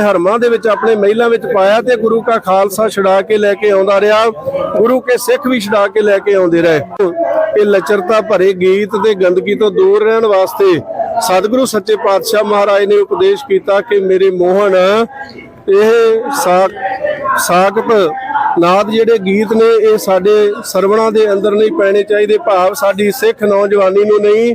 ਹਰਮਾਂ ਦੇ ਵਿੱਚ ਆਪਣੇ ਮਹਿਲਾਂ ਵਿੱਚ ਪਾਇਆ ਤੇ ਗੁਰੂ ਕਾ ਖਾਲਸਾ ਛੁਡਾ ਕੇ ਲੈ ਕੇ ਆਉਂਦਾ ਰਿਹਾ। ਗੁਰੂ ਕੇ ਸਿੱਖ ਵੀ ਛੁਡਾ ਕੇ ਲੈ ਕੇ ਆਉਂਦੇ ਰਹੇ। ਇਹ ਲਚਰਤਾ ਭਰੇ ਗੀਤ ਤੇ ਗੰਦਗੀ ਤੋਂ ਦੂਰ ਰਹਿਣ ਵਾਸਤੇ ਸਤਿਗੁਰੂ ਸੱਚੇ ਪਾਤਸ਼ਾਹ ਮਹਾਰਾਜ ਨੇ ਉਪਦੇਸ਼ ਕੀਤਾ ਕਿ ਮੇਰੇ ਮੋਹਨ, ਇਹ ਸਾਖ ਸਾਖਤ ਨਾਦ ਜਿਹੜੇ ਗੀਤ ਨੇ, ਇਹ ਸਾਡੇ ਸਰਵਣਾ ਦੇ ਅੰਦਰ ਨਹੀਂ ਪੈਣੇ ਚਾਹੀਦੇ। ਭਾਵ ਸਾਡੀ ਸਿੱਖ ਨੌਜਵਾਨੀ ਨੂੰ ਨਹੀਂ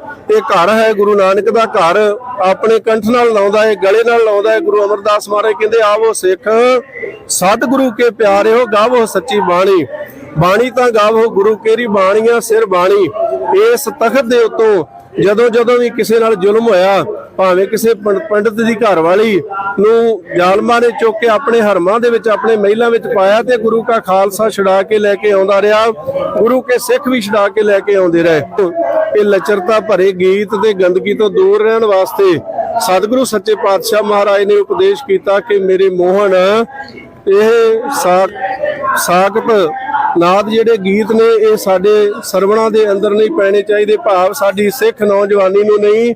ਇਹ ਘਰ ਹੈ, ਗੁਰੂ ਨਾਨਕ ਦਾ ਘਰ। ਆਪਣੇ ਕੰਠ ਨਾਲ ਲਾਉਂਦਾ ਹੈ ਗਲੇ ਨਾਲ ਲਾਉਂਦਾ ਹੈ ਗੁਰੂ ਅਮਰਦਾਸ ਮਹਾਰਾਜ ਕਹਿੰਦੇ, ਆਵੋ ਸਿੱਖ, ਸਤਿਗੁਰੂ ਕੇ ਪਿਆਰਿਓ, ਗਾਵੋ ਸੱਚੀ ਬਾਣੀ। ਬਾਣੀ ਤਾਂ ਗਾਵੋ, ਗੁਰੂ ਕੇਰੀ ਬਾਣੀਆਂ ਸਿਰ ਬਾਣੀ। ਇਸ ਤਖਤ ਦੇ ਉਤੋਂ ਜਦੋਂ ਜਦੋਂ ਵੀ ਕਿਸੇ ਨਾਲ ਜ਼ੁਲਮ ਹੋਇਆ ਭਾਵੇਂ ਕਿਸੇ ਪੰ- ਪੰਡਤ ਦੀ ਘਰ ਵਾਲੀ ਨੂੰ ਜ਼ਾਲਮਾਂ ਨੇ ਚੁੱਕ ਕੇ ਆਪਣੇ ਹਰਮਾਂ ਦੇ ਵਿੱਚ, ਆਪਣੇ ਮਹਿਲਾਂ ਵਿੱਚ ਪਾਇਆ ਤੇ ਗੁਰੂ ਕਾ ਖਾਲਸਾ ਛੁਡਾ ਕੇ ਲੈ ਕੇ ਆਉਂਦਾ ਰਿਹਾ। ਗੁਰੂ ਕੇ ਸਿੱਖ ਵੀ ਛੁਡਾ ਕੇ ਲੈ ਕੇ ਆਉਂਦੇ ਰਹੇ। ਇਹ ਲਚਰਤਾ ਭਰੇ ਗੀਤ ਤੇ ਗੰਦਗੀ ਤੋਂ ਦੂਰ ਰਹਿਣ ਵਾਸਤੇ ਸਤਿਗੁਰੂ ਸੱਚੇ ਪਾਤਸ਼ਾਹ ਮਹਾਰਾਜ ਨੇ ਉਪਦੇਸ਼ ਕੀਤਾ ਕਿ ਮੇਰੇ ਮੋਹਨ, ਇਹ ਸਾਖ, ਸਾਖਤ ਨਾਦ ਜਿਹੜੇ ਗੀਤ ਨੇ, ਇਹ ਸਾਡੇ ਸਰਵਣਾ ਦੇ ਅੰਦਰ ਨਹੀਂ ਪੈਣੇ ਚਾਹੀਦੇ। ਭਾਵ ਸਾਡੀ ਸਿੱਖ ਨੌਜਵਾਨੀ ਨੂੰ ਨਹੀਂ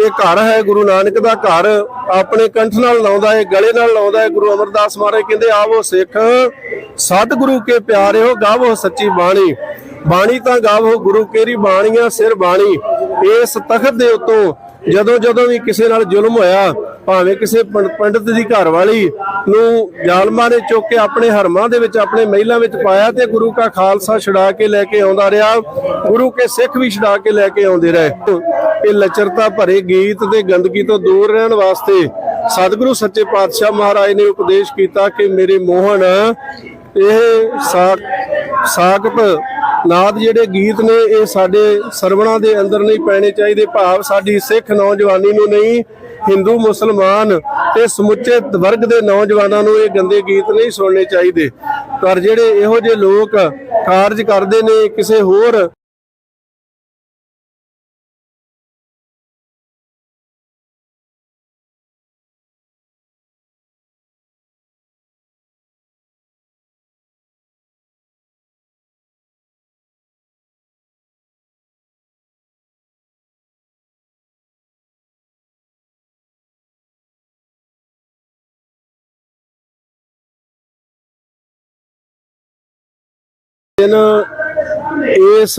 ਇਹ ਘਰ ਹੈ ਗੁਰੂ ਨਾਨਕ ਦਾ ਘਰ। ਆਪਣੇ ਕੰਠ ਨਾਲ ਲਾਉਂਦਾ ਹੈ ਗਲੇ ਨਾਲ ਲਾਉਂਦਾ ਹੈ ਗੁਰੂ ਅਮਰਦਾਸ ਮਹਾਰਾਜ ਕਹਿੰਦੇ, ਆਵੋ ਸਿੱਖ, ਸਤਿਗੁਰੂ ਕੇ ਪਿਆਰਿਓ, ਗਾਵੋ ਸੱਚੀ ਬਾਣੀ। ਬਾਣੀ ਤਾਂ ਗਾਵੋ, ਗੁਰੂ ਕੇਰੀ ਬਾਣੀਆਂ ਸਿਰ ਬਾਣੀ। ਇਸ ਤਖਤ ਦੇ ਉਤੋਂ ਜਦੋਂ ਜਦੋਂ ਵੀ ਕਿਸੇ ਨਾਲ ਜ਼ੁਲਮ ਹੋਇਆ ਭਾਵੇਂ ਕਿਸੇ ਪੰ- ਪੰਡਤ ਦੀ ਘਰ ਵਾਲੀ ਨੂੰ ਜ਼ਾਲਮਾਂ ਨੇ ਚੁੱਕ ਕੇ ਆਪਣੇ ਹਰਮਾਂ ਦੇ ਵਿੱਚ, ਆਪਣੇ ਮਹਿਲਾਂ ਵਿੱਚ ਪਾਇਆ ਤੇ ਗੁਰੂ ਕਾ ਖਾਲਸਾ ਛੁਡਾ ਕੇ ਲੈ ਕੇ ਆਉਂਦਾ ਰਿਹਾ, ਗੁਰੂ ਕੇ ਸਿੱਖ ਵੀ ਛੁਡਾ ਕੇ ਲੈ ਕੇ ਆਉਂਦੇ ਰਹੇ। ਇਹ ਲਚਰਤਾ ਭਰੇ ਗੀਤ ਤੇ ਗੰਦਗੀ ਤੋਂ ਦੂਰ ਰਹਿਣ ਵਾਸਤੇ ਸਤਿਗੁਰੂ ਸੱਚੇ ਪਾਤਸ਼ਾਹ ਮਹਾਰਾਜ ਨੇ ਉਪਦੇਸ਼ ਕੀਤਾ ਕਿ ਮੇਰੇ ਮੋਹਨ, ਇਹ ਸਾਖ ਸਾਖਤ ਨਾਦ ਜਿਹੜੇ ਗੀਤ ਨੇ, ਇਹ ਸਾਡੇ ਸਰਵਣਾ ਦੇ ਅੰਦਰ ਨਹੀਂ ਪੈਣੇ ਚਾਹੀਦੇ, ਭਾਵ ਸਾਡੀ ਸਿੱਖ ਨੌਜਵਾਨੀ ਨੂੰ ਨਹੀਂ ਹਿੰਦੂ, ਮੁਸਲਮਾਨ ਤੇ ਸਮੁੱਚੇ ਵਰਗ ਦੇ ਨੌਜਵਾਨਾਂ ਨੂੰ ਇਹ ਗੰਦੇ ਗੀਤ ਨਹੀਂ ਸੁਣਨੇ ਚਾਹੀਦੇ। ਪਰ ਜਿਹੜੇ ਇਹੋ ਜਿਹੇ ਲੋਕ ਕਾਰਜ ਕਰਦੇ ਨੇ, ਕਿਸੇ ਹੋਰ ਦਿਨ ਇਸ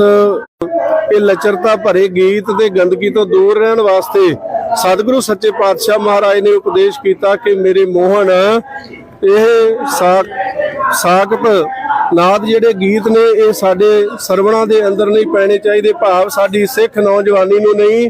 ਇਹ ਲਚਰਤਾ ਭਰੇ ਗੀਤ ਤੇ ਗੰਦਗੀ ਤੋਂ ਦੂਰ ਰਹਿਣ ਵਾਸਤੇ ਸਤਿਗੁਰੂ ਸੱਚੇ ਪਾਤਸ਼ਾਹ ਮਹਾਰਾਜ ਨੇ ਉਪਦੇਸ਼ ਕੀਤਾ ਕਿ ਮੇਰੇ ਮੋਹਨ, ਇਹ ਸਾਖ, ਸਾਖਤ ਨਾਦ ਜਿਹੜੇ ਗੀਤ ਨੇ, ਇਹ ਸਾਡੇ ਸਰਵਣਾ ਦੇ ਅੰਦਰ ਨਹੀਂ ਪੈਣੇ ਚਾਹੀਦੇ। ਭਾਵ ਸਾਡੀ ਸਿੱਖ ਨੌਜਵਾਨੀ ਨੂੰ ਨਹੀਂ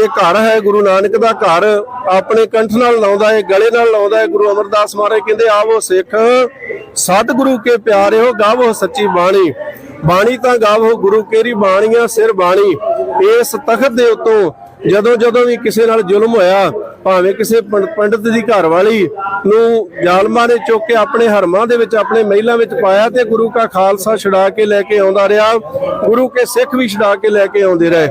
ਇਹ ਘਰ ਹੈ, ਗੁਰੂ ਨਾਨਕ ਦਾ ਘਰ। ਆਪਣੇ ਕੰਠ ਨਾਲ ਲਾਉਂਦਾ ਹੈ ਗਲੇ ਨਾਲ ਲਾਉਂਦਾ ਹੈ ਗੁਰੂ ਅਮਰਦਾਸ ਮਹਾਰਾਜ ਕਹਿੰਦੇ, ਆਵੋ ਸਿੱਖ, ਸਤਿਗੁਰੂ ਕੇ ਪਿਆਰਿਓ, ਗਾਵੋ ਸੱਚੀ ਬਾਣੀ। ਬਾਣੀ ਤਾਂ ਗਾਵੋ, ਗੁਰੂ ਕੇਰੀ ਬਾਣੀਆਂ ਸਿਰ ਬਾਣੀ। ਇਸ ਤਖਤ ਦੇ ਉਤੋਂ ਜਦੋਂ ਜਦੋਂ ਵੀ ਕਿਸੇ ਨਾਲ ਜ਼ੁਲਮ ਹੋਇਆ ਭਾਵੇਂ ਕਿਸੇ ਪੰ- ਪੰਡਤ ਦੀ ਘਰ ਵਾਲੀ ਨੂੰ ਜ਼ਾਲਮਾਂ ਨੇ ਚੁੱਕ ਕੇ ਆਪਣੇ ਹਰਮਾਂ ਦੇ ਵਿੱਚ, ਆਪਣੇ ਮਹਿਲਾਂ ਵਿੱਚ ਪਾਇਆ ਤੇ ਗੁਰੂ ਕਾ ਖਾਲਸਾ ਛੁਡਾ ਕੇ ਲੈ ਕੇ ਆਉਂਦਾ ਰਿਹਾ। ਗੁਰੂ ਕੇ ਸਿੱਖ ਵੀ ਛੁਡਾ ਕੇ ਲੈ ਕੇ ਆਉਂਦੇ ਰਹੇ।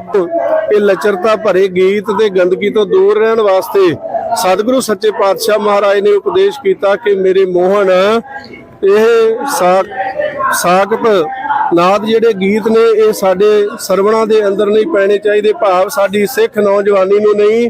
ਇਹ ਲਚਰਤਾ ਭਰੇ ਗੀਤ ਤੇ ਗੰਦਗੀ ਤੋਂ ਦੂਰ ਰਹਿਣ ਵਾਸਤੇ ਸਤਿਗੁਰੂ ਸੱਚੇ ਪਾਤਸ਼ਾਹ ਮਹਾਰਾਜ ਨੇ ਉਪਦੇਸ਼ ਕੀਤਾ ਕਿ ਮੇਰੇ ਮੋਹਨ, ਇਹ ਸਾਖ ਸਾਖਤ ਨਾਦ ਜਿਹੜੇ ਗੀਤ ਨੇ, ਇਹ ਸਾਡੇ ਸਰਵਣਾ ਦੇ ਅੰਦਰ ਨਹੀਂ ਪੈਣੇ ਚਾਹੀਦੇ। ਭਾਵ ਸਾਡੀ ਸਿੱਖ ਨੌਜਵਾਨੀ ਨੂੰ ਨਹੀਂ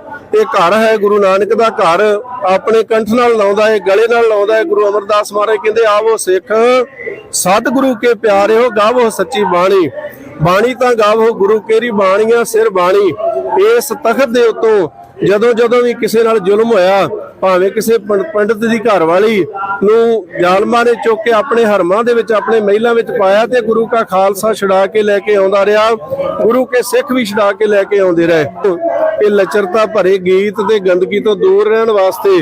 ਇਹ ਘਰ ਹੈ, ਗੁਰੂ ਨਾਨਕ ਦਾ ਘਰ। ਆਪਣੇ ਕੰਠ ਨਾਲ ਲਾਉਂਦਾ ਹੈ ਗਲੇ ਨਾਲ ਲਾਉਂਦਾ ਹੈ ਗੁਰੂ ਅਮਰਦਾਸ ਮਹਾਰਾਜ ਕਹਿੰਦੇ, ਆਵੋ ਸਿੱਖ, ਸਤਿਗੁਰੂ ਕੇ ਪਿਆਰਿਓ, ਗਾਵੋ ਸੱਚੀ ਬਾਣੀ। ਬਾਣੀ ਤਾਂ ਗਾਵੋ, ਗੁਰੂ ਕੇਰੀ ਬਾਣੀਆਂ ਸਿਰ ਬਾਣੀ। ਇਸ ਤਖਤ ਦੇ ਉਤੋਂ ਜਦੋਂ ਜਦੋਂ ਵੀ ਕਿਸੇ ਨਾਲ ਜ਼ੁਲਮ ਹੋਇਆ ਭਾਵੇਂ ਕਿਸੇ ਪੰ- ਪੰਡਿਤ ਦੀ ਘਰ ਵਾਲੀ ਨੂੰ ਜ਼ਾਲਮਾਂ ਨੇ ਚੁੱਕ ਕੇ ਆਪਣੇ ਹਰਮਾਂ ਦੇ ਵਿੱਚ, ਆਪਣੇ ਮਹਿਲਾਂ ਵਿੱਚ ਪਾਇਆ ਤੇ ਗੁਰੂ ਕਾ ਖਾਲਸਾ ਛੁਡਾ ਕੇ ਲੈ ਕੇ ਆਉਂਦਾ ਰਿਹਾ, ਗੁਰੂ ਕੇ ਸਿੱਖ ਵੀ ਛੁਡਾ ਕੇ ਲੈ ਕੇ ਆਉਂਦੇ ਰਹੇ। ਇਹ ਲਚਰਤਾ ਭਰੇ ਗੀਤ ਤੇ ਗੰਦਗੀ ਤੋਂ ਦੂਰ ਰਹਿਣ ਵਾਸਤੇ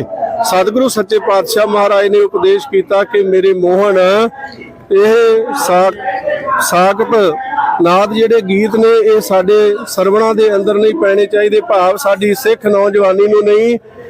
ਸਤਿਗੁਰੂ ਸੱਚੇ ਪਾਤਸ਼ਾਹ ਮਹਾਰਾਜ ਨੇ ਉਪਦੇਸ਼ ਕੀਤਾ ਕਿ ਮੇਰੇ ਮੋਹਨ, ਇਹ ਸਾਕ ਸਾਕਤ ਨਾਦ ਜਿਹੜੇ ਗੀਤ ਨੇ, ਇਹ ਸਾਡੇ ਸਰਵਣਾ ਦੇ ਅੰਦਰ ਨਹੀਂ ਪੈਣੇ ਚਾਹੀਦੇ, ਭਾਵ ਸਾਡੀ ਸਿੱਖ ਨੌਜਵਾਨੀ ਨੂੰ ਨਹੀਂ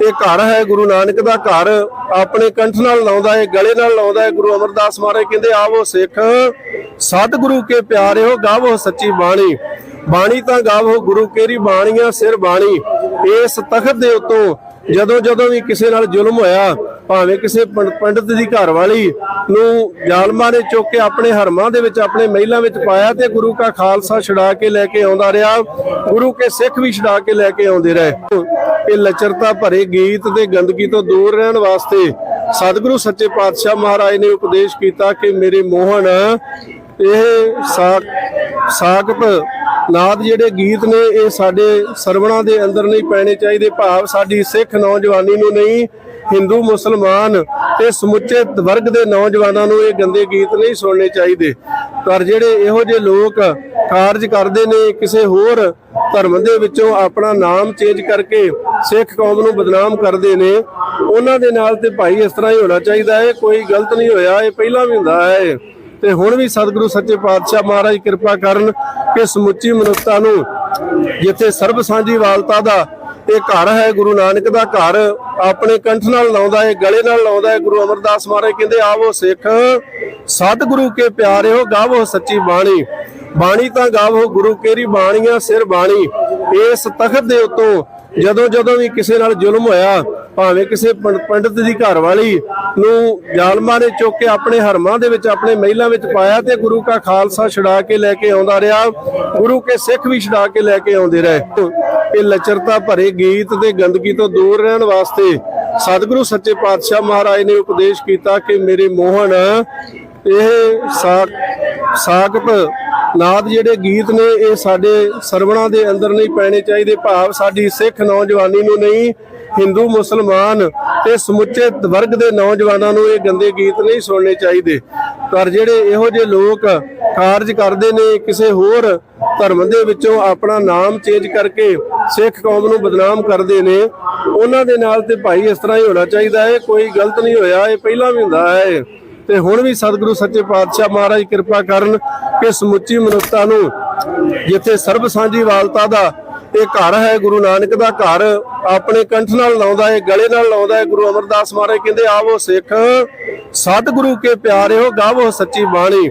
ਇਹ ਘਰ ਹੈ, ਗੁਰੂ ਨਾਨਕ ਦਾ ਘਰ। ਆਪਣੇ ਕੰਠ ਨਾਲ ਲਾਉਂਦਾ ਹੈ ਗਲੇ ਨਾਲ ਲਾਉਂਦਾ ਹੈ ਗੁਰੂ ਅਮਰਦਾਸ ਮਹਾਰਾਜ ਕਹਿੰਦੇ, ਆਵੋ ਸਿੱਖ, ਸਤਿਗੁਰੂ ਕੇ ਪਿਆਰਿਓ, ਗਾਵੋ ਸੱਚੀ ਬਾਣੀ। ਬਾਣੀ ਤਾਂ ਗਾਵੋ, ਗੁਰੂ ਕੇਰੀ ਬਾਣੀਆਂ ਸਿਰ ਬਾਣੀ। ਇਸ ਤਖਤ ਦੇ ਉਤੋਂ ਜਦੋਂ ਜਦੋਂ ਵੀ ਕਿਸੇ ਨਾਲ ਜ਼ੁਲਮ ਹੋਇਆ, ਭਾਵੇਂ ਕਿਸੇ ਪੰ- ਦੀ ਘਰ ਵਾਲੀ ਨੂੰ ਜ਼ਾਲਮਾਂ ਨੇ ਚੁੱਕ ਕੇ ਆਪਣੇ ਹਰਮਾਂ ਦੇ ਵਿੱਚ, ਆਪਣੇ ਮਹਿਲਾਂ ਵਿੱਚ ਪਾਇਆ ਤੇ ਗੁਰੂ ਕਾ ਖਾਲਸਾ ਛੁਡਾ ਕੇ ਲੈ ਕੇ ਆਉਂਦਾ ਰਿਹਾ, ਗੁਰੂ ਕੇ ਸਿੱਖ ਵੀ ਛੁਡਾ ਕੇ ਲੈ ਕੇ ਆਉਂਦੇ ਰਹੇ। ਇਹ ਲਚਰਤਾ ਭਰੇ ਗੀਤ ਤੇ ਗੰਦਗੀ ਤੋਂ ਦੂਰ ਰਹਿਣ ਵਾਸਤੇ ਸਤਿਗੁਰੂ ਸੱਚੇ ਪਾਤਸ਼ਾਹ ਮਹਾਰਾਜ ਨੇ ਉਪਦੇਸ਼ ਕੀਤਾ ਕਿ ਮੇਰੇ ਮੋਹਨ, ਇਹ ਸਾਕ, ਸਾਕਤ ਨਾਦ ਜਿਹੜੇ ਗੀਤ ਨੇ, ਇਹ ਸਾਡੇ ਸਰਵਣਾ ਦੇ ਅੰਦਰ ਨਹੀਂ ਪੈਣੇ ਚਾਹੀਦੇ। ਭਾਵ ਸਾਡੀ ਸਿੱਖ ਨੌਜਵਾਨੀ ਨੂੰ ਨਹੀਂ, ਹਿੰਦੂ, ਮੁਸਲਮਾਨ ਤੇ ਸਮੁੱਚੇ ਵਰਗ ਦੇ ਨੌਜਵਾਨਾਂ ਨੂੰ ਇਹ ਗੰਦੇ ਗੀਤ ਨਹੀਂ ਸੁਣਨੇ ਚਾਹੀਦੇ। ਪਰ ਜਿਹੜੇ ਇਹੋ ਜਿਹੇ ਲੋਕ ਕਾਰਜ ਕਰਦੇ ਨੇ, ਕਿਸੇ ਹੋਰ ਧਰਮ ਦੇ ਵਿੱਚੋਂ ਆਪਣਾ ਨਾਮ ਚੇਂਜ ਕਰਕੇ ਸਿੱਖ ਕੌਮ ਨੂੰ ਬਦਨਾਮ ਕਰਦੇ ਨੇ, ਉਹਨਾਂ ਦੇ ਨਾਲ ਤੇ ਭਾਈ ਇਸ ਤਰ੍ਹਾਂ ਹੀ ਹੋਣਾ ਚਾਹੀਦਾ ਹੈ। ਕੋਈ ਗਲਤ ਨਹੀਂ ਹੋਇਆ, ਇਹ ਪਹਿਲਾਂ ਵੀ ਹੁੰਦਾ ਹੈ। ਤੇ ਹੁਣ ਵੀ ਸਤਿਗੁਰੂ ਸੱਚੇ ਪਾਤਸ਼ਾਹ ਮਹਾਰਾਜ ਕਿਰਪਾ ਕਰਨ ਕਿ ਸਮੁੱਚੀ ਮਨੁੱਖਤਾ ਨੂੰ ਜਿੱਥੇ ਸਰਬ ਸਾਂਝੀ ਵਾਲਤਾ ਦਾ ਇਹ ਘਰ ਹੈ, ਗੁਰੂ ਨਾਨਕ ਦਾ ਘਰ, ਆਪਣੇ ਕੰਠ ਨਾਲ ਲਾਉਂਦਾ ਹੈ, ਗਲੇ ਨਾਲ ਲਾਉਂਦਾ ਹੈ, ਗੁਰੂ ਅਮਰਦਾਸ ਮਹਾਰਾਜ ਕਹਿੰਦੇ, ਆਵੋ ਸਿੱਖ, ਸਤਿਗੁਰੂ ਕੇ ਪਿਆਰਿਓ, ਗਾਵੋ ਸੱਚੀ ਬਾਣੀ। ਬਾਣੀ ਤਾਂ ਗਾਵੋ, ਗੁਰੂ ਕੇਰੀ ਬਾਣੀਆਂ ਸਿਰ ਬਾਣੀ। ਇਸ ਤਖਤ ਦੇ ਉੱਤੋਂ ਜਦੋਂ ਜਦੋਂ ਵੀ ਕਿਸੇ ਨਾਲ ਜ਼ੁਲਮ ਹੋਇਆ, ਭਾਵੇਂ ਕਿਸੇ ਪੰ- ਦੀ ਘਰ ਨੂੰ ਜ਼ਾਲਮਾਂ ਨੇ ਚੁੱਕ ਕੇ ਆਪਣੇ ਹਰਮਾਂ ਦੇ ਵਿੱਚ, ਆਪਣੇ ਮਹਿਲਾਂ ਵਿੱਚ ਪਾਇਆ ਤੇ ਗੁਰੂ ਕਾ ਖਾਲਸਾ ਛਡਾ ਕੇ ਲੈ ਕੇ ਆਉਂਦਾ ਰਿਹਾ, ਗੁਰੂ ਕੇ ਸਿੱਖ ਵੀ ਛੁਡਾ ਕੇ ਲੈ ਕੇ ਆਉਂਦੇ ਰਹੇ। ਇਹ ਲਚਰਤਾ ਭਰੇ ਗੀਤ ਤੇ ਗੰਦਗੀ ਤੋਂ ਦੂਰ ਰਹਿਣ ਵਾਸਤੇ ਸਤਿਗੁਰੂ ਸੱਚੇ ਪਾਤਸ਼ਾਹ ਮਹਾਰਾਜ ਨੇ ਉਪਦੇਸ਼ ਕੀਤਾ ਕਿ ਮੇਰੇ ਮੋਹਨ ਇਹ ਸਾਕ ਸਾਕਤ ਨਾਦ ਜਿਹੜੇ ਗੀਤ ਨੇ, ਇਹ ਸਾਡੇ ਸਰਵਣਾ ਦੇ ਅੰਦਰ ਨਹੀਂ ਪੈਣੇ ਚਾਹੀਦੇ। ਭਾਵ ਸਾਡੀ ਸਿੱਖ ਨੌਜਵਾਨੀ ਨੂੰ ਨਹੀਂ, ਹਿੰਦੂ, ਮੁਸਲਮਾਨ ਤੇ ਸਮੁੱਚੇ ਵਰਗ ਦੇ ਨੌਜਵਾਨਾਂ ਨੂੰ ਇਹ ਗੰਦੇ ਗੀਤ ਨਹੀਂ ਸੁਣਨੇ ਚਾਹੀਦੇ। ਪਰ ਜਿਹੜੇ ਇਹੋ ਜਿਹੇ ਲੋਕ ਕਾਰਜ ਕਰਦੇ ਨੇ, ਕਿਸੇ ਹੋਰ ਧਰਮ ਦੇ ਵਿੱਚੋਂ ਆਪਣਾ ਨਾਮ ਚੇਂਜ ਕਰਕੇ ਸਿੱਖ ਕੌਮ ਨੂੰ ਬਦਨਾਮ ਕਰਦੇ ਨੇ, ਉਹਨਾਂ ਦੇ ਨਾਲ ਤੇ ਭਾਈ ਇਸ ਤਰ੍ਹਾਂ ਹੀ ਹੋਣਾ ਚਾਹੀਦਾ ਹੈ। ਕੋਈ ਗਲਤ ਨਹੀਂ ਹੋਇਆ, ਇਹ ਪਹਿਲਾਂ ਵੀ ਹੁੰਦਾ ਹੈ। ਤੇ ਹੁਣ ਵੀ ਸਤਿਗੁਰੂ ਸੱਚੇ ਪਾਤਸ਼ਾਹ ਮਹਾਰਾਜ ਕਿਰਪਾ ਕਰਨ ਕਿ ਸਮੁੱਚੀ ਮਨੁੱਖਤਾ ਨੂੰ ਜਿੱਥੇ ਸਰਬ ਸਾਂਝੀ ਵਾਲਤਾ ਦਾ ਇਹ ਘਰ ਹੈ, ਗੁਰੂ ਨਾਨਕ ਦਾ ਘਰ, ਆਪਣੇ ਕੰਠ ਨਾਲ ਲਾਉਂਦਾ ਹੈ, ਗਲੇ ਨਾਲ ਲਾਉਂਦਾ ਹੈ, ਗੁਰੂ ਅਮਰਦਾਸ ਮਹਾਰਾਜ ਕਹਿੰਦੇ, ਆਵੋ ਸਿੱਖ, ਸਤਿਗੁਰੂ ਕੇ ਪਿਆਰਿਓ, ਗਾਵੋ ਸੱਚੀ ਬਾਣੀ।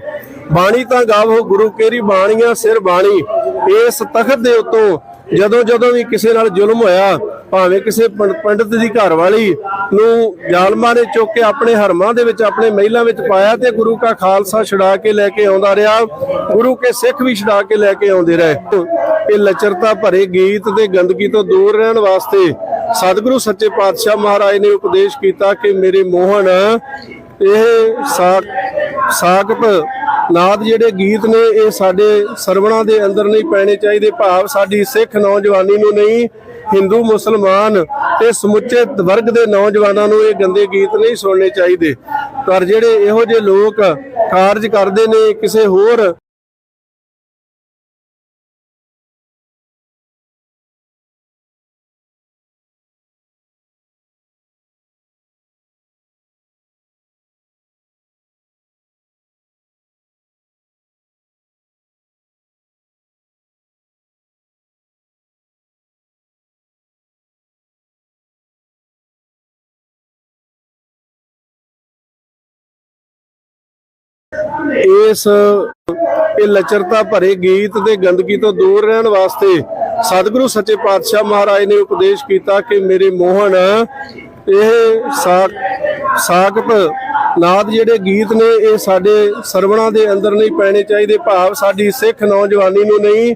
ਬਾਣੀ ਤਾਂ ਗਾਵੋ, ਗੁਰੂ ਕੇਰੀ ਬਾਣੀਆਂ ਸਿਰ ਬਾਣੀ। ਇਸ ਤਖਤ ਦੇ ਉਤੋਂ ਜਦੋਂ ਜਦੋਂ ਵੀ ਕਿਸੇ ਨਾਲ ਜ਼ੁਲਮ ਹੋਇਆ ਭਾਵੇਂ ਕਿਸੇ ਪੰ- ਪੰਡਿਤ ਦੀ ਘਰ ਵਾਲੀ ਨੂੰ ਜ਼ਾਲਮਾਂ ਨੇ ਚੁੱਕ ਕੇ ਆਪਣੇ ਹਰਮਾਂ ਦੇ ਵਿੱਚ, ਆਪਣੇ ਮਹਿਲਾਂ ਵਿੱਚ ਪਾਇਆ ਤੇ ਗੁਰੂ ਕਾ ਖਾਲਸਾ ਛੁਡਾ ਕੇ ਲੈ ਕੇ ਆਉਂਦਾ ਰਿਹਾ, ਗੁਰੂ ਕੇ ਸਿੱਖ ਵੀ ਛੁਡਾ ਕੇ ਲੈ ਕੇ ਆਉਂਦੇ ਰਹੇ। ਇਹ ਲਚਰਤਾ ਭਰੇ ਗੀਤ ਤੇ ਗੰਦਗੀ ਤੋਂ ਦੂਰ ਰਹਿਣ ਵਾਸਤੇ ਸਤਿਗੁਰੂ ਸੱਚੇ ਪਾਤਸ਼ਾਹ ਮਹਾਰਾਜ ਨੇ ਉਪਦੇਸ਼ ਕੀਤਾ ਕਿ ਮੇਰੇ ਮੋਹਨ, ਇਹ ਸਾਕ ਸਾਕਤ ਨਾਦ ਜਿਹੜੇ ਗੀਤ ਨੇ, ਇਹ ਸਾਡੇ ਸਰਵਣਾ ਦੇ ਅੰਦਰ ਨਹੀਂ ਪੈਣੇ ਚਾਹੀਦੇ, ਭਾਵ ਸਾਡੀ ਸਿੱਖ ਨੌਜਵਾਨੀ ਨੂੰ ਨਹੀਂ ਹਿੰਦੂ, ਮੁਸਲਮਾਨ ਤੇ ਸਮੁੱਚੇ ਵਰਗ ਦੇ ਨੌਜਵਾਨਾਂ ਨੂੰ ਇਹ ਗੰਦੇ ਗੀਤ ਨਹੀਂ ਸੁਣਨੇ ਚਾਹੀਦੇ। ਪਰ ਜਿਹੜੇ ਇਹੋ ਜਿਹੇ ਲੋਕ ਕਾਰਜ ਕਰਦੇ ਨੇ, ਕਿਸੇ ਹੋਰ ਇਸ ਇਹ ਲਚਰਤਾ ਭਰੇ ਗੀਤ ਤੇ ਗੰਦਗੀ ਤੋਂ ਦੂਰ ਰਹਿਣ ਵਾਸਤੇ ਸਤਿਗੁਰੂ ਸੱਚੇ ਪਾਤਸ਼ਾਹ ਮਹਾਰਾਜ ਨੇ ਉਪਦੇਸ਼ ਕੀਤਾ ਕਿ ਮੇਰੇ ਮੋਹਨ, ਇਹ ਸਾਕ ਸਾਕਤ ਨਾਦ ਜਿਹੜੇ ਗੀਤ ਨੇ, ਇਹ ਸਾਡੇ ਸਰਵਣਾ ਦੇ ਅੰਦਰ ਨਹੀਂ ਪੈਣੇ ਚਾਹੀਦੇ। ਭਾਵ ਸਾਡੀ ਸਿੱਖ ਨੌਜਵਾਨੀ ਨੂੰ ਨਹੀਂ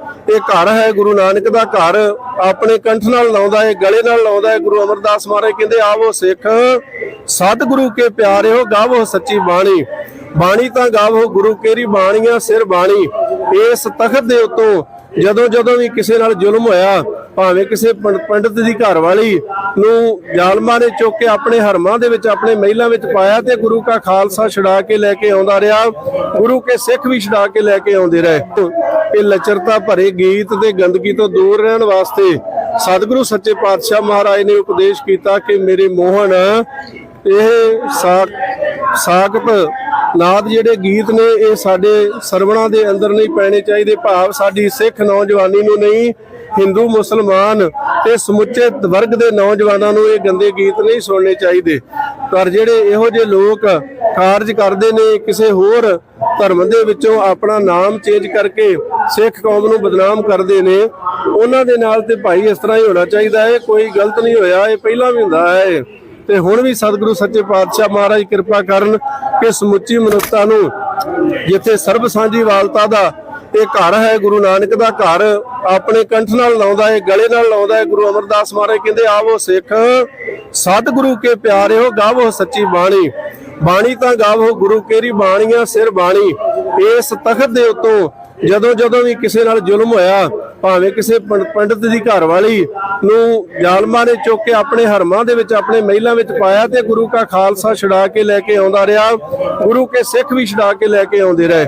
ਇਹ ਘਰ ਹੈ, ਗੁਰੂ ਨਾਨਕ ਦਾ ਘਰ। ਆਪਣੇ ਕੰਠ ਨਾਲ ਲਾਉਂਦਾ ਹੈ ਗਲੇ ਨਾਲ ਲਾਉਂਦਾ ਹੈ ਗੁਰੂ ਅਮਰਦਾਸ ਮਹਾਰਾਜ ਕਹਿੰਦੇ, ਆਵੋ ਸਿੱਖ, ਸਤਿਗੁਰੂ ਕੇ ਪਿਆਰਿਓ, ਗਾਵੋ ਸੱਚੀ ਬਾਣੀ। ਬਾਣੀ ਤਾਂ ਗਾਵੋ, ਗੁਰੂ ਕੇਰੀ ਬਾਣੀਆਂ ਸਿਰ ਬਾਣੀ। ਇਸ ਤਖਤ ਦੇ ਉੱਤੋਂ ਜਦੋਂ ਜਦੋਂ ਵੀ ਕਿਸੇ ਨਾਲ ਜ਼ੁਲਮ ਹੋਇਆ, ਭਾਵੇਂ ਕਿਸੇ ਪੰਡਤ ਦੀ ਘਰ ਵਾਲੀ ਨੂੰ ਜ਼ਾਲਮਾਂ ਨੇ ਚੁੱਕ ਕੇ ਆਪਣੇ ਹਰਮਾਂ ਦੇ ਵਿੱਚ, ਆਪਣੇ ਮਹਿਲਾਂ ਵਿੱਚ ਪਾਇਆ ਤੇ ਗੁਰੂ ਕਾ ਖਾਲਸਾ ਛੁਡਾ ਕੇ ਲੈ ਕੇ ਆਉਂਦਾ ਰਿਹਾ, ਗੁਰੂ ਕੇ ਸਿੱਖ ਵੀ ਛਡਾ ਕੇ ਲੈ ਕੇ ਆਉਂਦੇ ਰਹੇ। ਇਹ ਲਚਰਤਾ ਭਰੇ ਗੀਤ ਤੇ ਗੰਦਗੀ ਤੋਂ ਦੂਰ ਰਹਿਣ ਵਾਸਤੇ ਸਤਿਗੁਰੂ ਸੱਚੇ ਪਾਤਸ਼ਾਹ ਮਹਾਰਾਜ ਨੇ ਉਪਦੇਸ਼ ਕੀਤਾ ਕਿ ਮੇਰੇ ਮੋਹਨ, ਇਹ ਸਾਕ ਸਾਕਤ ਨਾਦ ਜਿਹੜੇ ਗੀਤ ਨੇ, ਇਹ ਸਾਡੇ ਸਰਵਣਾ ਦੇ ਅੰਦਰ ਨਹੀਂ ਪੈਣੇ ਚਾਹੀਦੇ। ਭਾਵ ਸਾਡੀ ਸਿੱਖ ਨੌਜਵਾਨੀ ਨੂੰ ਨਹੀਂ, ਹਿੰਦੂ, ਮੁਸਲਮਾਨ ਤੇ ਸਮੁੱਚੇ ਵਰਗ ਦੇ ਨੌਜਵਾਨਾਂ ਨੂੰ ਇਹ ਗੰਦੇ ਗੀਤ ਨਹੀਂ ਸੁਣਨੇ ਚਾਹੀਦੇ। ਪਰ ਜਿਹੜੇ ਇਹੋ ਜਿਹੇ ਲੋਕ ਕਾਰਜ ਕਰਦੇ ਨੇ, ਕਿਸੇ ਹੋਰ ਧਰਮ ਦੇ ਵਿੱਚੋਂ ਆਪਣਾ ਨਾਮ ਚੇਂਜ ਕਰਕੇ ਸਿੱਖ ਕੌਮ ਨੂੰ ਬਦਨਾਮ ਕਰਦੇ ਨੇ, ਉਹਨਾਂ ਦੇ ਨਾਲ ਤੇ ਭਾਈ ਇਸ ਤਰ੍ਹਾਂ ਹੀ ਹੋਣਾ ਚਾਹੀਦਾ ਹੈ। ਕੋਈ ਗਲਤ ਨਹੀਂ ਹੋਇਆ, ਇਹ ਪਹਿਲਾਂ ਵੀ ਹੁੰਦਾ ਹੈ। ਤੇ ਹੁਣ ਵੀ ਸਤਿਗੁਰੂ ਸੱਚੇ ਪਾਤਸ਼ਾਹ ਮਹਾਰਾਜ ਕਿਰਪਾ ਕਰਨ ਕਿ ਸਮੁੱਚੀ ਮਨੁੱਖਤਾ ਨੂੰ ਜਿੱਥੇ ਸਰਬ ਸਾਂਝੀ ਵਾਲਤਾ ਦਾ ਇਹ ਘਰ ਹੈ, ਗੁਰੂ ਨਾਨਕ ਦਾ ਘਰ, ਆਪਣੇ ਕੰਠ ਨਾਲ ਲਾਉਂਦਾ ਹੈ, ਗਲੇ ਨਾਲ ਲਾਉਂਦਾ ਹੈ, ਗੁਰੂ ਅਮਰਦਾਸ ਮਹਾਰਾਜ ਕਹਿੰਦੇ, ਆਵੋ ਸਿੱਖ, ਸਤਿਗੁਰੂ ਕੇ ਪਿਆਰਿਓ, ਗਾਵੋ ਸੱਚੀ ਬਾਣੀ। ਬਾਣੀ ਤਾਂ ਗਾਵੋ, ਗੁਰੂ ਕੇਰੀ ਬਾਣੀਆਂ ਸਿਰ ਬਾਣੀ। ਇਸ ਤਖਤ ਦੇ ਉਤੋਂ ਜਦੋਂ ਜਦੋਂ ਵੀ ਕਿਸੇ ਨਾਲ ਜ਼ੁਲਮ ਹੋਇਆ, ਭਾਵੇਂ ਕਿਸੇ ਪੰਡਤ ਦੀ ਘਰ ਵਾਲੀ ਨੂੰ ਜ਼ਾਲਮਾਂ ਨੇ ਚੁੱਕ ਕੇ ਆਪਣੇ ਹਰਮਾਂ ਦੇ ਵਿੱਚ, ਆਪਣੇ ਮਹਿਲਾਂ ਵਿੱਚ ਪਾਇਆ ਤੇ ਗੁਰੂ ਕਾ ਖਾਲਸਾ ਛਡਾ ਕੇ ਲੈ ਕੇ ਆਉਂਦਾ ਰਿਹਾ, ਗੁਰੂ ਕੇ ਸਿੱਖ ਵੀ ਛਡਾ ਕੇ ਲੈ ਕੇ ਆਉਂਦੇ ਰਹੇ।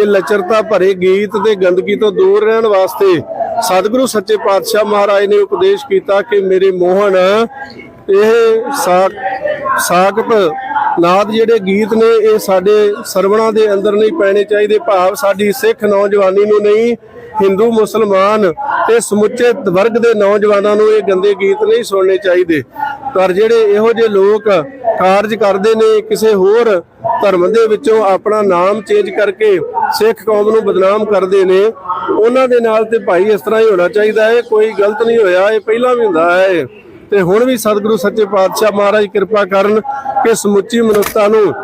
ਇਹ ਲਚਰਤਾ ਭਰੇ ਗੀਤ ਤੇ ਗੰਦਗੀ ਤੋਂ ਦੂਰ ਰਹਿਣ ਵਾਸਤੇ ਸਤਿਗੁਰੂ ਸੱਚੇ ਪਾਤਸ਼ਾਹ ਮਹਾਰਾਜ ਨੇ ਉਪਦੇਸ਼ ਕੀਤਾ ਕਿ ਮੇਰੇ ਮੋਹਨ, ਇਹ ਸਾਕ ਸਾਕਤ ਨਾਦ ਜਿਹੜੇ ਗੀਤ ਨੇ, ਇਹ ਸਾਡੇ ਸਰਵਣਾ ਦੇ ਅੰਦਰ ਨਹੀਂ ਪੈਣੇ ਚਾਹੀਦੇ। ਭਾਵ ਸਾਡੀ ਸਿੱਖ ਨੌਜਵਾਨੀ ਨੂੰ ਨਹੀਂ, ਹਿੰਦੂ, ਮੁਸਲਮਾਨ ਤੇ ਸਮੁੱਚੇ ਵਰਗ ਦੇ ਨੌਜਵਾਨਾਂ ਨੂੰ ਇਹ ਗੰਦੇ ਗੀਤ ਨਹੀਂ ਸੁਣਨੇ ਚਾਹੀਦੇ। ਪਰ ਜਿਹੜੇ ਇਹੋ ਜਿਹੇ ਲੋਕ ਕਾਰਜ ਕਰਦੇ ਨੇ, ਕਿਸੇ ਹੋਰ ਧਰਮ ਦੇ ਵਿੱਚੋਂ ਆਪਣਾ ਨਾਮ ਚੇਂਜ ਕਰਕੇ ਸਿੱਖ ਕੌਮ ਨੂੰ ਬਦਨਾਮ ਕਰਦੇ ਨੇ, ਉਹਨਾਂ ਦੇ ਨਾਲ ਤੇ ਭਾਈ ਇਸ ਤਰ੍ਹਾਂ ਹੀ ਹੋਣਾ ਚਾਹੀਦਾ ਹੈ। ਕੋਈ ਗਲਤ ਨਹੀਂ ਹੋਇਆ, ਇਹ ਪਹਿਲਾਂ ਵੀ ਹੁੰਦਾ ਹੈ। ਤੇ ਹੁਣ ਵੀ ਸਤਿਗੁਰੂ ਸੱਚੇ ਪਾਤਸ਼ਾਹ ਮਹਾਰਾਜ ਕਿਰਪਾ ਕਰਨ ਕਿ ਸਮੁੱਚੀ ਮਨੁੱਖਤਾ ਨੂੰ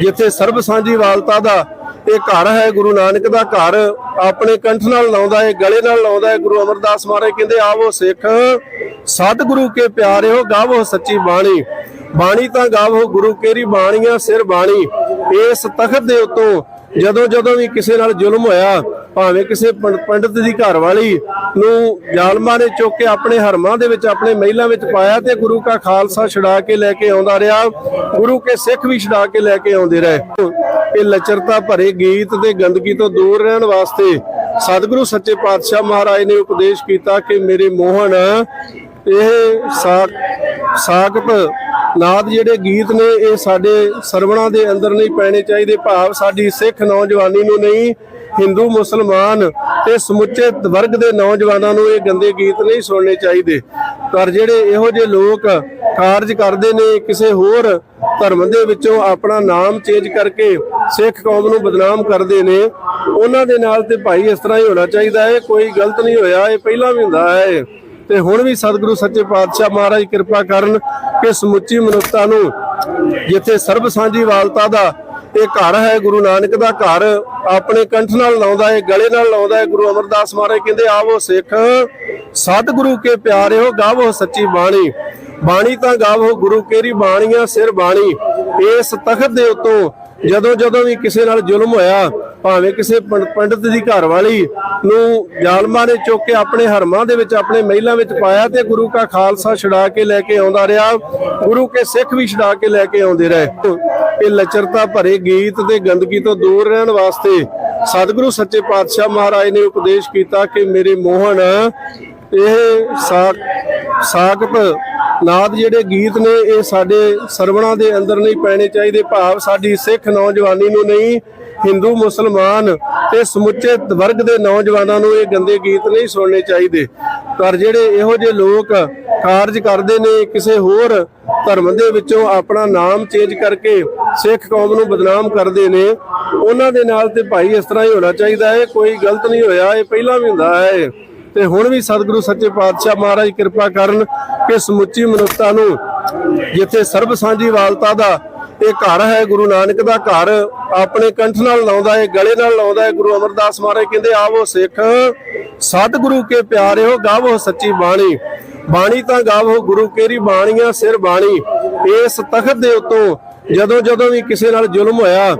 ਜਿੱਥੇ ਸਰਬ ਸਾਂਝੀ ਵਾਲਤਾ ਦਾ ਇਹ ਘਰ ਹੈ, ਗੁਰੂ ਨਾਨਕ ਦਾ ਘਰ, ਆਪਣੇ ਕੰਠ ਨਾਲ ਲਾਉਂਦਾ ਹੈ, ਗਲੇ ਨਾਲ ਲਾਉਂਦਾ ਹੈ, ਗੁਰੂ ਅਮਰਦਾਸ ਮਹਾਰਾਜ ਕਹਿੰਦੇ, ਆਵੋ ਸਿੱਖ, ਸਤਿਗੁਰੂ ਕੇ ਪਿਆਰਿਓ, ਗਾਵੋ ਸੱਚੀ ਬਾਣੀ। ਬਾਣੀ ਤਾਂ ਗਾਵੋ ਗੁਰੂ ਕੇਰੀ ਬਾਣੀਆਂ ਸਿਰ ਬਾਣੀ। ਇਸ ਤਖਤ ਦੇ ਉਤੋਂ ਜਦੋਂ ਜਦੋਂ ਵੀ ਕਿਸੇ ਨਾਲ ਜ਼ੁਲਮ ਹੋਇਆ, ਭਾਵੇਂ ਕਿਸੇ ਪੰਡਤ ਦੀ ਘਰ ਵਾਲੀ ਨੂੰ ਜ਼ਾਲਮਾਂ ਨੇ ਚੁੱਕ ਕੇ ਆਪਣੇ ਹਰਮਾਂ ਦੇ ਵਿੱਚ, ਆਪਣੇ ਮਹਿਲਾਂ ਵਿੱਚ ਪਾਇਆ ਤੇ ਗੁਰੂ ਕਾ ਖਾਲਸਾ ਛਡਾ ਕੇ ਲੈ ਕੇ ਆਉਂਦਾ ਰਿਹਾ, ਗੁਰੂ ਕੇ ਸਿੱਖ ਵੀ ਛੁਡਾ ਕੇ ਲੈ ਕੇ ਆਉਂਦੇ ਰਹੇ। ਇਹ ਲਚਰਤਾ ਭਰੇ ਗੀਤ ਤੇ ਗੰਦਗੀ ਤੋਂ ਦੂਰ ਰਹਿਣ ਵਾਸਤੇ ਸਤਿਗੁਰੂ ਸੱਚੇ ਪਾਤਸ਼ਾਹ ਮਹਾਰਾਜ ਨੇ ਉਪਦੇਸ਼ ਕੀਤਾ ਕਿ ਮੇਰੇ ਮੋਹਨ ਇਹ ਸਾਕ ਸਾਕਤ ਨਾਦ ਜਿਹੜੇ ਗੀਤ ਨੇ, ਇਹ ਸਾਡੇ ਸਰਵਣਾ ਦੇ ਅੰਦਰ ਨਹੀਂ ਪੈਣੇ ਚਾਹੀਦੇ। ਭਾਵ ਸਾਡੀ ਸਿੱਖ ਨੌਜਵਾਨੀ ਨੂੰ ਨਹੀਂ, ਹਿੰਦੂ, ਮੁਸਲਮਾਨ ਤੇ ਸਮੁੱਚੇ ਵਰਗ ਦੇ ਨੌਜਵਾਨਾਂ ਨੂੰ ਇਹ ਗੰਦੇ ਗੀਤ ਨਹੀਂ ਸੁਣਨੇ ਚਾਹੀਦੇ। ਪਰ ਜਿਹੜੇ ਇਹੋ ਜਿਹੇ ਲੋਕ ਕਾਰਜ ਕਰਦੇ ਨੇ, ਕਿਸੇ ਹੋਰ ਧਰਮ ਦੇ ਵਿੱਚੋਂ ਆਪਣਾ ਨਾਮ ਚੇਂਜ ਕਰਕੇ ਸਿੱਖ ਕੌਮ ਨੂੰ ਬਦਨਾਮ ਕਰਦੇ ਨੇ, ਉਹਨਾਂ ਦੇ ਨਾਲ ਤੇ ਭਾਈ ਇਸ ਤਰ੍ਹਾਂ ਹੀ ਹੋਣਾ ਚਾਹੀਦਾ ਹੈ। ਕੋਈ ਗਲਤ ਨਹੀਂ ਹੋਇਆ, ਇਹ ਪਹਿਲਾਂ ਵੀ ਹੁੰਦਾ ਹੈ। ਤੇ ਹੁਣ ਵੀ ਸਤਿਗੁਰੂ ਸੱਚੇ ਪਾਤਸ਼ਾਹ ਮਹਾਰਾਜ ਕਿਰਪਾ ਕਰਨ ਕਿ ਸਮੁੱਚੀ ਮਨੁੱਖਤਾ ਨੂੰ ਜਿੱਥੇ ਸਰਬ ਸਾਂਝੀ ਵਾਲਤਾ ਦਾ ਇਹ ਘਰ ਹੈ, ਗੁਰੂ ਨਾਨਕ ਦਾ ਘਰ ਆਪਣੇ ਕੰਠ ਨਾਲ ਲਾਉਂਦਾ ਹੈ, ਗਲੇ ਨਾਲ ਲਾਉਂਦਾ ਹੈ, ਗੁਰੂ ਅਮਰਦਾਸ ਮਹਾਰਾਜ ਕਹਿੰਦੇ, ਆਵੋ ਸਿੱਖ, ਸਤਿਗੁਰੂ ਕੇ ਪਿਆਰਿਓ, ਗਾਵੋ ਸੱਚੀ ਬਾਣੀ। ਬਾਣੀ ਤਾਂ ਗਾਵੋ ਗੁਰੂ ਕੇਰੀ ਬਾਣੀਆਂ ਸਿਰ ਬਾਣੀ। ਇਸ ਤਖਤ ਦੇ ਉੱਤੋਂ ਜਦੋਂ ਜਦੋਂ ਵੀ ਕਿਸੇ ਨਾਲ ਜ਼ੁਲਮ ਹੋਇਆ, ਭਾਵੇਂ ਕਿਸੇ ਪੰਡਤ ਦੀ ਘਰ ਨੂੰ ਜ਼ਾਲਮਾਂ ਨੇ ਚੁੱਕ ਕੇ ਆਪਣੇ ਹਰਮਾਂ ਦੇ ਵਿੱਚ, ਆਪਣੇ ਮਹਿਲਾਂ ਵਿੱਚ ਪਾਇਆ ਤੇ ਗੁਰੂ ਕਾ ਖਾਲਸਾ ਛੁਡਾ ਕੇ ਲੈ ਕੇ ਆਉਂਦਾ ਰਿਹਾ, ਗੁਰੂ ਕੇ ਸਿੱਖ ਵੀ ਛਡਾ ਕੇ ਲੈ ਕੇ ਆਉਂਦੇ ਰਹੇ। ਇਹ ਲਚਰਤਾ ਭਰੇ ਗੀਤ ਤੇ ਗੰਦਗੀ ਤੋਂ ਦੂਰ ਰਹਿਣ ਵਾਸਤੇ ਸਤਿਗੁਰੂ ਸੱਚੇ ਪਾਤਸ਼ਾਹ ਮਹਾਰਾਜ ਨੇ ਉਪਦੇਸ਼ ਕੀਤਾ ਕਿ ਮੇਰੇ ਮੋਹਨ, ਇਹ ਸਾਕ ਸਾਕਤ ਨਾਦ ਜਿਹੜੇ ਗੀਤ ਨੇ, ਇਹ ਸਾਡੇ ਸਰਵਣਾ ਦੇ ਅੰਦਰ ਨਹੀਂ ਪੈਣੇ ਚਾਹੀਦੇ। ਭਾਵ ਸਾਡੀ ਸਿੱਖ ਨੌਜਵਾਨੀ ਨੂੰ ਨਹੀਂ, ਹਿੰਦੂ, ਮੁਸਲਮਾਨ ਤੇ ਸਮੁੱਚੇ ਵਰਗ ਦੇ ਨੌਜਵਾਨਾਂ ਨੂੰ ਇਹ ਗੰਦੇ ਗੀਤ ਨਹੀਂ ਸੁਣਨੇ ਚਾਹੀਦੇ। ਪਰ ਜਿਹੜੇ ਇਹੋ ਜਿਹੇ ਲੋਕ ਕਾਰਜ ਕਰਦੇ ਨੇ, ਕਿਸੇ ਹੋਰ ਧਰਮ ਦੇ ਵਿੱਚੋਂ ਆਪਣਾ ਨਾਮ ਚੇਂਜ ਕਰਕੇ ਸਿੱਖ ਕੌਮ ਨੂੰ ਬਦਨਾਮ ਕਰਦੇ ਨੇ, ਉਹਨਾਂ ਦੇ ਨਾਲ ਤੇ ਭਾਈ ਇਸ ਤਰ੍ਹਾਂ ਹੀ ਹੋਣਾ ਚਾਹੀਦਾ ਹੈ। ਕੋਈ ਗਲਤ ਨਹੀਂ ਹੋਇਆ, ਇਹ ਪਹਿਲਾਂ ਵੀ ਹੁੰਦਾ ਹੈ। ਤੇ ਹੁਣ ਵੀ ਸਤਿਗੁਰੂ ਸੱਚੇ ਪਾਤਸ਼ਾਹ ਮਹਾਰਾਜ ਕਿਰਪਾ ਕਰਨ ਕਿ ਸਮੁੱਚੀ ਮਨੁੱਖਤਾ ਨੂੰ ਜਿੱਥੇ ਸਰਬ ਸਾਂਝੀ ਵਾਲਤਾ ਦਾ ਇਹ ਘਰ ਹੈ, ਗੁਰੂ ਨਾਨਕ ਦਾ ਘਰ, ਆਪਣੇ ਕੰਠ ਨਾਲ ਲਾਉਂਦਾ ਹੈ, ਗਲੇ ਨਾਲ ਲਾਉਂਦਾ ਹੈ, ਗੁਰੂ ਅਮਰਦਾਸ ਮਹਾਰਾਜ ਕਹਿੰਦੇ, ਆਵੋ ਸਿੱਖ, ਸਤਿਗੁਰੂ ਕੇ ਪਿਆਰਿਓ, ਗਾਵੋ ਸੱਚੀ ਬਾਣੀ। ਬਾਣੀ ਤਾਂ ਗਾਵੋ, ਗੁਰੂ ਕੇਰੀ ਬਾਣੀਆਂ ਸਿਰ ਬਾਣੀ। ਇਸ ਤਖਤ ਦੇ ਉਤੋਂ ਜਦੋਂ ਜਦੋਂ ਵੀ ਕਿਸੇ ਨਾਲ ਜ਼ੁਲਮ ਹੋਇਆ